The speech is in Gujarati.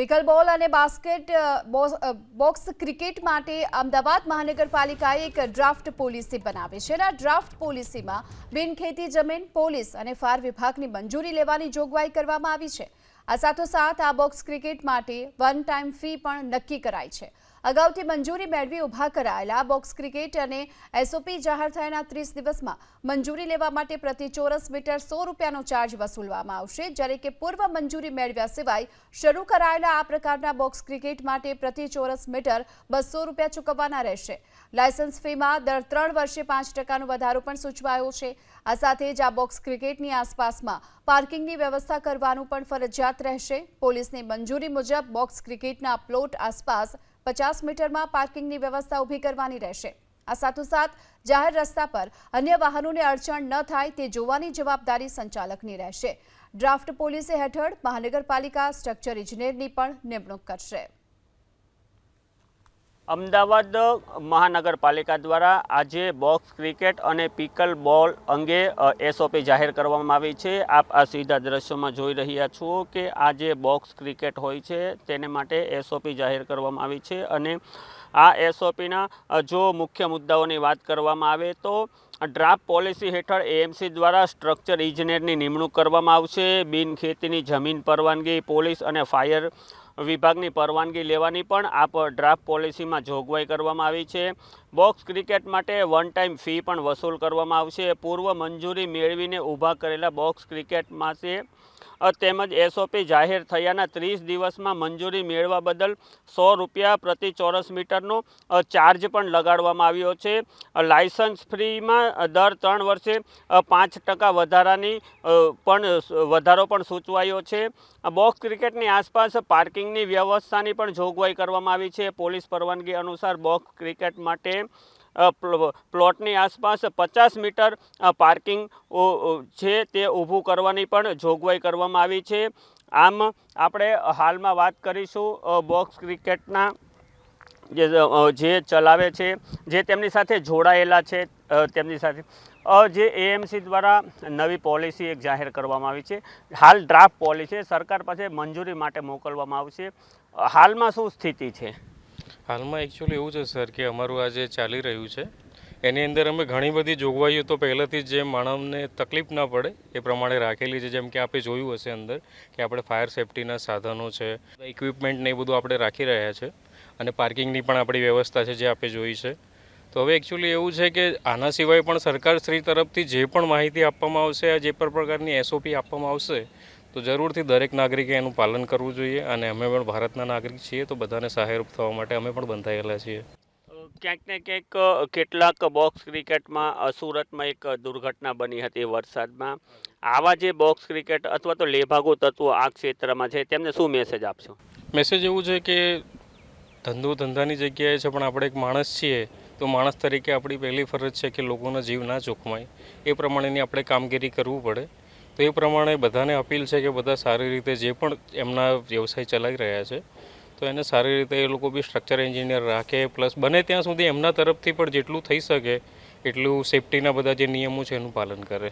પિકલ બોલ અને બાસ્કેટ બોક્સ ક્રિકેટ માટે અમદાવાદ મહાનગરપાલિકાએ એક ડ્રાફ્ટ પોલિસી બનાવી છે. આ ડ્રાફ્ટ પોલિસીમાં બિનખેતી જમીન, પોલીસ અને ફાર વિભાગની મંજૂરી લેવાની જોગવાઈ કરવામાં આવી છે. આ સાથોસાથ આ બોક્સ ક્રિકેટ માટે વન ટાઈમ ફી પણ નક્કી કરાઈ છે. અગાઉથી મંજૂરી મેળવી ઊભા કરાયેલા બોક્સ ક્રિકેટ અને એસઓપી જાહેર થયાના ત્રીસ દિવસમાં મંજૂરી લેવા માટે પ્રતિ ચોરસ મીટર સો રૂપિયાનો ચાર્જ વસૂલવામાં આવશે. જ્યારે કે પૂર્વ મંજૂરી મેળવ્યા સિવાય શરૂ કરાયેલા આ પ્રકારના બોક્સ ક્રિકેટ માટે પ્રતિ ચોરસ મીટર બસો રૂપિયા ચૂકવવાના રહેશે. લાયસન્સ ફીમાં દર ત્રણ વર્ષે પાંચ ટકાનો વધારો પણ સૂચવાયો છે. આ સાથે જ આ બોક્સ ક્રિકેટની આસપાસમાં પાર્કિંગની વ્યવસ્થા કરવાનું પણ ફરજિયાત રહેશે. પોલીસની મંજૂરી મુજબ બોક્સ ક્રિકેટના પ્લોટ આસપાસ પચાસ મીટરમાં પાર્કિંગની વ્યવસ્થા ઊભી કરવાની રહેશે. આ સાથોસાથ જાહેર રસ્તા પર અન્ય વાહનોને અડચણ ન થાય તે જોવાની જવાબદારી સંચાલકની રહેશે. ડ્રાફ્ટ પોલીસે હેઠળ મહાનગરપાલિકા સ્ટ્રક્ચર ઇજનેરની પણ નિમણૂક કરશે. અમદાવાદ મહાનગરપાલિકા દ્વારા આજે બોક્સ ક્રિકેટ અને પિકલ બોલ અંગે એસઓપી જાહેર કરવામાં આવી છે. આપ આ સીધા દ્રશ્યોમાં જોઈ રહ્યા છો કે આ જે બોક્સ ક્રિકેટ હોય છે, તેને માટે એસઓપી જાહેર કરવામાં આવી છે અને આ એસઓપીના જો મુખ્ય મુદ્દાઓની વાત કરવામાં આવે તો ડ્રાફ્ટ પોલિસી હેઠળ એએમસી દ્વારા સ્ટ્રક્ચર ઇજનેરની નિમણૂક કરવામાં આવશે. બિનખેતીની જમીન પરવાનગી, પોલીસ અને ફાયર વિભાગની પરવાનગી લેવાની પણ આ ડ્રાફ્ટ પોલિસીમાં જોગવાઈ કરવામાં આવી છે. બોક્સ ક્રિકેટ માટે વન ટાઈમ ફી પણ વસૂલ કરવામાં આવશે. પૂર્વ મંજૂરી મેળવીને ઊભા કરેલા બોક્સ ક્રિકેટ માટે તેમજ એસઓપી જાહેર થયાના ત્રીસ દિવસમાં મંજૂરી મેળવવા બદલ સો રૂપિયા પ્રતિ ચોરસ મીટરનો ચાર્જ પણ લગાડવામાં આવ્યો છે. લાયસન્સ ફ્રીમાં દર ત્રણ વર્ષે પાંચ ટકા વધારાની પણ વધારો પણ સૂચવાયો છે. બોક્સ ક્રિકેટની આસપાસ પાર્કિંગની વ્યવસ્થાની પણ જોગવાઈ કરવામાં આવી છે. પોલીસ પરવાનગી અનુસાર બોક્સ ક્રિકેટ માટે પ્લોટની આસપાસ પચાસ મીટર પાર્કિંગ છે તે ઊભું કરવાની પણ જોગવાઈ કરવામાં આવી છે. આમ આપણે હાલમાં વાત કરીશું બોક્સ ક્રિકેટના જે ચલાવે છે, જે તેમની સાથે જોડાયેલા છે તેમની સાથે. જે એએમસી દ્વારા નવી પોલિસી એક જાહેર કરવામાં આવી છે. હાલ ડ્રાફ્ટ પોલિસી સરકાર પાસે મંજૂરી માટે મોકલવામાં આવશે. હાલમાં શું સ્થિતિ છે? હાલમાં એકચ્યુઅલી એવું છે સર કે અમારું આ જે ચાલી રહ્યું છે, એની અંદર અમે ઘણી બધી જોગવાઈઓ તો પહેલાંથી જ જે માણસને તકલીફ ના પડે, એ પ્રમાણે રાખેલી છે. જેમ કે આપણે જોયું હશે અંદર કે આપણે ફાયર સેફટીના સાધનો છે ઇક્વિપમેન્ટ ને એ બધું આપણે રાખી રહ્યા છે અને પાર્કિંગની પણ આપણી વ્યવસ્થા છે જે આપણે જોઈ છે. તો હવે એકચ્યુઅલી એવું છે કે આના સિવાય પણ સરકાર શ્રી તરફથી જે પણ માહિતી આપવામાં આવશે જે પણ પ્રકારની એસઓપી આપવામાં આવશે તો જરૂરથી દરેક નાગરિકે એનું પાલન કરવું જોઈએ અને અમે પણ ભારતના નાગરિક છીએ તો બધાને સહાયરૂપ થવા માટે અમે પણ બંધાયેલા છીએ. ક્યાંક ને ક્યાંક કેટલાક બોક્સ ક્રિકેટમાં સુરતમાં એક દુર્ઘટના બની હતી વરસાદમાં. આવા જે બોક્સ ક્રિકેટ અથવા તો લેભાગુ તત્વો આ ક્ષેત્રમાં છે તેમને શું મેસેજ આપશો? મેસેજ એવું છે કે ધંધો ધંધાની જગ્યાએ છે પણ આપણે એક માણસ છીએ તો માણસ તરીકે આપણી પહેલી ફરજ છે કે લોકોના જીવ ના જોખમાય એ પ્રમાણેની આપણે કામગીરી કરવું પડે. તો એ પ્રમાણે બધાને અપીલ છે કે બધા સારી રીતે જે પણ એમના વ્યવસાય ચલાવી રહ્યા છે, તો એને સારી રીતે એ લોકો બી સ્ટ્રક્ચર એન્જિનિયર રાખે પ્લસ બને ત્યાં સુધી એમના તરફથી પણ જેટલું થઈ શકે, એટલું સેફટીના બધા જે નિયમો છે એનું પાલન કરે.